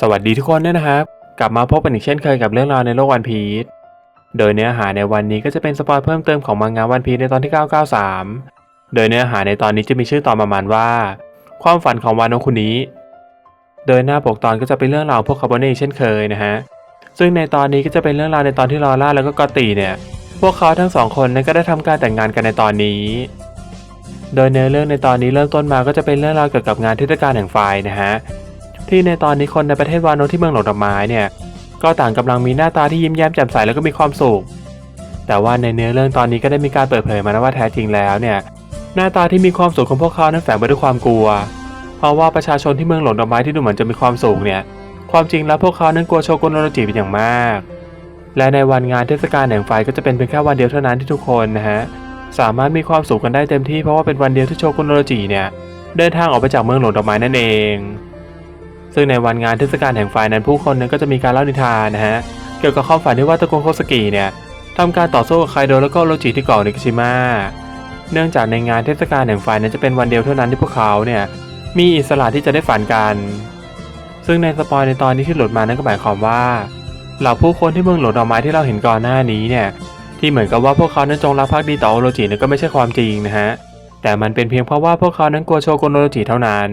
สวัสดีทุกคนด้วยนะครับ กลับมาพบกันอีกเช่นเคยกับเรื่องราวในโลกวันพีชโดยเนื้อหาในวันนี้ก็จะเป็นสปอยเพิ่มเติมของมังงะวันพีชในตอนที่ 993 โดยเนื้อหาในตอนนี้จะมีชื่อตอนประมาณว่า ความฝันของวานโนคุนี้โดยหน้าปกตอนก็จะเป็นเรื่องราวพวกคาร์บอเนเช่นเคยนะฮะซึ่งในตอนนี้ก็จะเป็นเรื่องราวในตอนที่ลอร่าแล้วก็กอตีเนี่ย พวกเขาทั้งสองคนนั้นก็ได้ทำการแต่งงานกันในตอนนี้ โดยเนื้อเรื่องในตอนนี้เริ่มต้นมาก็จะเป็นเรื่องราวเกี่ยวกับงานเทศกาลแห่งไฟนะฮะ ที่ในตอนนี้คนในประเทศวานโนที่เมืองหลงดอกไม้เนี่ยก็ต่างกำลังมีหน้าตาที่ยิ้มแย้มแจ่มใสแล้วก็มีความสุข แต่ว่าในเนื้อเรื่องตอนนี้ก็ได้มีการเปิดเผยมาแล้วว่าแท้จริงแล้วเนี่ยหน้าตาที่มีความสุขของพวกเขานั้นแฝงไปด้วยความกลัว เพราะว่าประชาชนที่เมืองหลงดอกไม้ที่ดูเหมือนจะมีความสุขเนี่ยความจริงแล้วพวกเขานั้นกลัวโชกุนโรโรจิเป็นอย่างมาก และในวันงานเทศกาลแห่งไฟก็จะเป็นเพียงแค่วันเดียวเท่านั้นที่ทุกคนนะฮะสามารถมีความสุขกันได้เต็มที่เพราะว่าเป็นวันเดียวที่โชกุนโรโรจิเนี่ยเดินทางออกไปจากเมืองหลวงดอกไม้นั่นเอง ซึ่งในวันงานเทศกาลแห่งไฟนั้นผู้คนนั้นก็จะมีการเล่านิทานนะฮะเกี่ยวกับความฝันที่ว่าตระกูลโคสกิเนี่ยทำการต่อสู้กับไคโดแล้วก็โรจิที่เกาะนิกชิมะเนื่องจากในงานเทศกาลแห่งไฟนั้นจะเป็นวันเดียวเท่านั้นที่พวกเขาเนี่ยมีอิสระที่จะได้ฝันกัน ซึ่งในสปอยในตอนนี้ที่หลุดมานั้นก็หมายความว่าเหล่าผู้คนที่เมืองหลวงดอกไม้ที่เราเห็นก่อนหน้านี้เนี่ยที่เหมือนกับว่าพวกเขานั้นจงรักภักดีต่อโอโรจินั้นก็ไม่ใช่ความจริงนะฮะแต่มันเป็นเพียงเพราะว่าพวกเขานั้นกลัวโชกุนโอโรจิเท่านั้น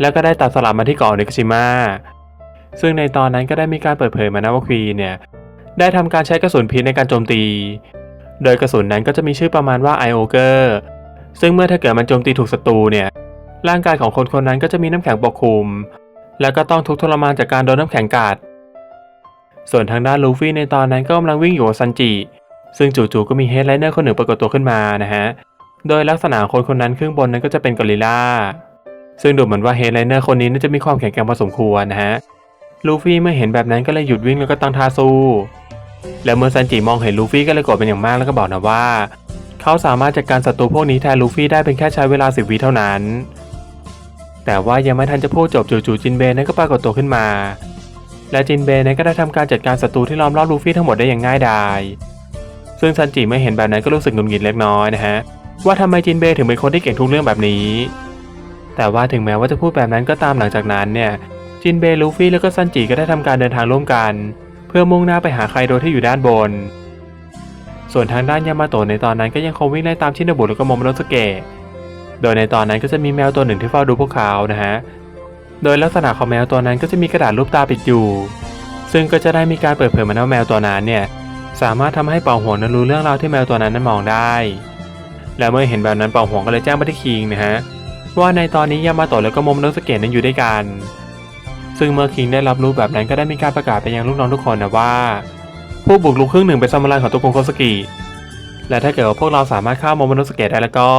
แล้วก็ได้ตัดสลับมาที่เกาะนิกชิมะซึ่งในตอนนั้นก็ได้มีการเปิดเผยมานะว่าควีเนี่ยได้ทำการใช้กระสุนพิษในการโจมตี โดยกระสุนนั้นก็จะมีชื่อประมาณว่าไอโอเกอร์ซึ่งเมื่อถ้าเกิดมันโจมตีถูกศัตรูเนี่ยร่างกายของคนคนนั้นก็จะมีน้ำแข็งปกคลุม แล้วก็ต้องทุกทรมานจากการโดนน้ำแข็งกัด ส่วนทางด้านลูฟี่ในตอนนั้นก็กำลังวิ่งอยู่กับซันจิ ซึ่งจู่ๆก็มีเฮดไลเนอร์คนหนึ่งปรากฏตัวขึ้นมานะฮะ โดยลักษณะคนคนนั้นครึ่งบนนั้นก็จะเป็นกอริลลา ซึ่งดูเหมือนว่าเฮดไลเนอร์คนนี้น่าจะมีความแข็งแกร่งพอสมควรนะฮะ ลูฟี่เมื่อเห็นแบบนั้นก็เลยหยุดวิ่งแล้วก็ตั้งท่าสู้ และเมื่อซันจิมองเห็นลูฟี่ก็เลยโกรธเป็นอย่างมากแล้วก็บอกนะว่า เขาสามารถจัดการศัตรูพวกนี้แทนลูฟี่ได้เป็นแค่ใช้เวลาสิบวิเท่านั้น แต่ว่ายังไม่ทันจะพูดจบจู่ๆจินเบย์นั้นก็ปรากฏตัวขึ้นมา และจินเบย์นั้นก็ได้ทำการจัดการศัตรูที่ล้อมรอบลูฟี่ทั้งหมดได้อย่างง่ายดาย ซึ่งซันจิเมื่อเห็นแบบนั้นก็รู้สึกหงุดหงิดเล็กน้อยนะฮะว่าทำไมจินเบย์ถึงเป็นคนที่เก่งทุกเรื่องแบบนี้ แต่ว่าถึงแม้ว่าจะพูดแบบนั้นก็ตามหลังจากนั้นเนี่ยจินเบลูฟี่แล้วก็ซันจิก็ได้ทำการเดินทางร่วมกัน เพื่อมุ่งหน้าไปหาไคโดที่อยู่ด้านบน ส่วนทางด้านยามาโตะในตอนนั้นก็ยังคงวิ่งไล่ตามชินบุแล้วก็โมโมโนสเกะโดยในตอนนั้นก็จะมีแมวตัวหนึ่งที่เฝ้าดูพวกเขานะฮะโดยลักษณะของแมวตัวนั้นก็จะมีกระดาษรูปตาปิดอยู่ ซึ่งก็จะได้มีการเปิดเผยมาว่าแมวตัวนั้นเนี่ยสามารถทำให้เป่าหัวนั้นรู้เรื่องราวที่แมวตัวนั้นนั้นมองได้ และเมื่อเห็นแบบนั้นเป่าหัวก็เลยแจ้งไปที่คิงนะฮะ ว่าในตอนนี้ยามาโตะแล้วก็มโมโนสเกะนั้นอยู่ด้วยกัน ซึ่งเมื่อคิงได้รับรู้แบบนั้นก็ได้มีการประกาศไปยังลูกน้องทุกคนนะว่า ผู้บุกรุกครึ่งหนึ่งเป็นซามูไรของตัวกงโคสกิ และถ้าเกิดว่าพวกเราสามารถฆ่ามโมโนสเกะได้แล้วก็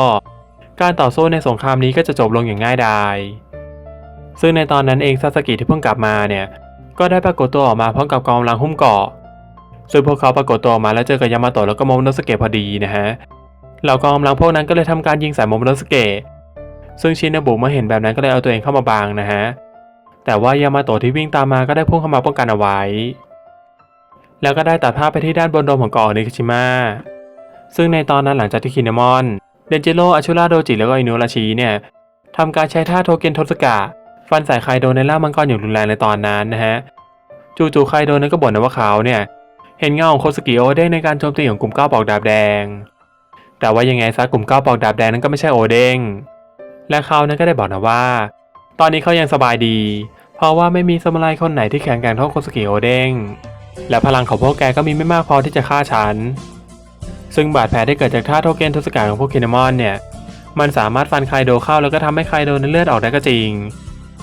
การต่อสู้ในสงครามนี้ก็จะจบลงอย่างง่ายดาย ซึ่งในตอนนั้นเองซาสกิที่เพิ่งกลับมาเนี่ยก็ได้ปรากฏตัวออกมาพร้อมกับกองกำลังหุ้มเกาะซึ่งพวกเขาปรากฏตัวออกมาแล้วเจอกับยามาโตะแล้วก็โมโมโนสเกะพอดีนะฮะเหล่ากองกำลังพวกนั้นก็เลยทำการยิงใส่มโมโนสเกะ ซึ่งชินาบุเมื่อเห็นแบบนั้นก็เลยเอาตัวเองเข้ามาบังนะฮะ แต่ว่ายามาโตะที่วิ่งตามมาก็ได้พุ่งเข้ามาป้องกันเอาไว้ แล้วก็ได้ตัดภาพไปที่ด้านบนโดมของเกาะนิคิชิมะซึ่งในตอนนั้นหลังจากที่คินามอน เดนจิโร่อาชูราโดจิแล้วก็อินุราชิเนี่ยทำการใช้ท่าโทเกนทศกะฟันใส่ไคโดในร่ามังกรอย่างรุนแรงในตอนนั้นนะฮะ จู่ๆไคโดนั้นก็บ่นนะว่าเขาเนี่ยเห็นเงาของโคสกิโอเด้งในการโจมตีของกลุ่มก้าปอกดาบแดง แต่ว่ายังไงซะกลุ่มก้าปอกดาบแดงนั้นก็ไม่ใช่โอเด้ง และเขานั้นก็ได้บอกนะว่า ตอนนี้เขายังสบายดี เพราะว่าไม่มีสมุไรคนไหนที่แข็งแกร่งเท่าโคสกิโอเด้งและพลังของพวกแกก็มีไม่มากพอที่จะฆ่าฉัน ซึ่งบาดแผลที่เกิดจากท่าโทเกนทศกัณฐ์ของพวกคินามอนเนี่ย มันสามารถฟันไคโดเข้าแล้วก็ทำให้ไคโดนเลือดออกได้ก็จริง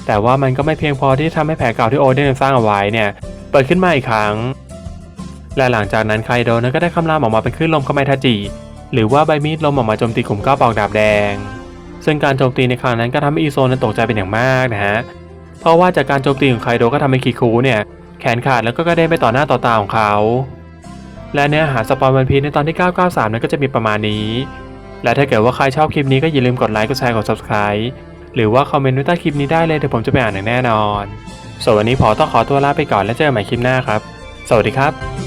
แต่ว่ามันก็ไม่เพียงพอที่จะทำให้แผลเก่าที่โอเด้นสร้างเอาไว้เนี่ยเปิดขึ้นมาอีกครั้ง และหลังจากนั้นไคโดนั้นก็ได้คำรามออกมาเป็นคลื่นลมคาไมทาจิ หรือว่าใบมีดลมออกมาโจมตีกลุ่มก้าวปอกดาบแดง ซึ่งการโจมตีในครั้งนั้นก็ทำให้อีโซนั้นตกใจเป็นอย่างมากนะฮะ เพราะว่าจากการโจมตีของไคโดก็ทำให้คิคูเนี่ยแขนขาดแล้วก็กระเด็นไปต่อหน้าต่อตาของเขา และเนื้อหาสปอยวันพีในตอนที่ 993 นั้นก็จะมีประมาณนี้ และถ้าเกิดว่าใครชอบคลิปนี้ก็อย่าลืมกดไลค์ กดแชร์ กด subscribe หรือว่าคอมเมนต์ไว้ใต้คลิปนี้ได้เลยเดี๋ยวผมจะไปอ่านอย่างแน่นอน ส่วนวันนี้พอต้องขอตัวลาไปก่อนแล้วเจอกันใหม่คลิปหน้าครับ สวัสดีครับ